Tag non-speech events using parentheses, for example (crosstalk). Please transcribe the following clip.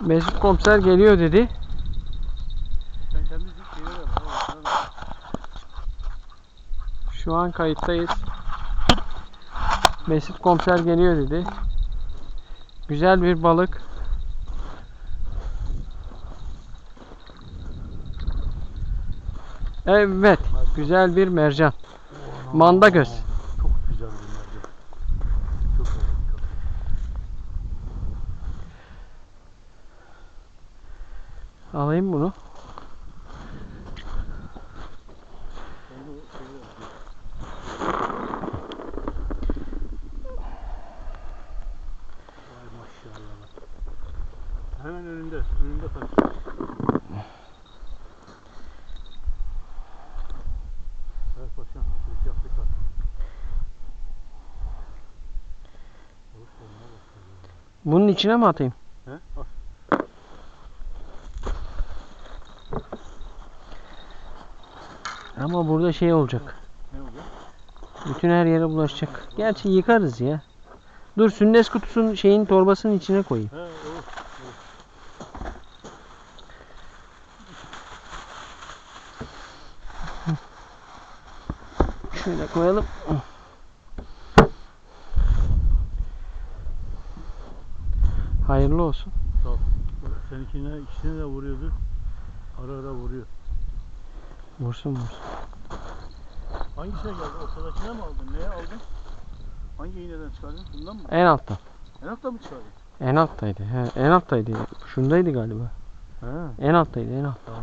Mesut komiser geliyor dedi. Şu an kayıttayız. Mesut komiser geliyor dedi. Güzel bir balık. Evet, güzel bir mercan. Manda göz. Çok güzel bir mercan. Çok güzel. Çok. Alayım bunu. Hemen önünde. Önünde kaçıyor. Evet paşam. Yaptık artık. Başladı. Bunun içine mi atayım? He? Al. Ama burada şey olacak. Ne oldu? Bütün her yere bulaşacak. Gerçi yıkarız ya. Dur sünnes kutusunun şeyin torbasının içine koyayım. He. (laughs) Şöyle koyalım. Hayırlı olsun. Sağ ol. Seninkine ikisine de vuruyordu. Ara ara vuruyor. Vursun vursun. Hangisine geldi? Ortadakine mi aldın? Neye aldın? Hangi iğneden çıkardın? Bundan mı? En altta. En altta mı çıkardın? En alttaydı. He, en alttaydı. Şundaydı galiba. He. En alttaydı en alt. Tamam.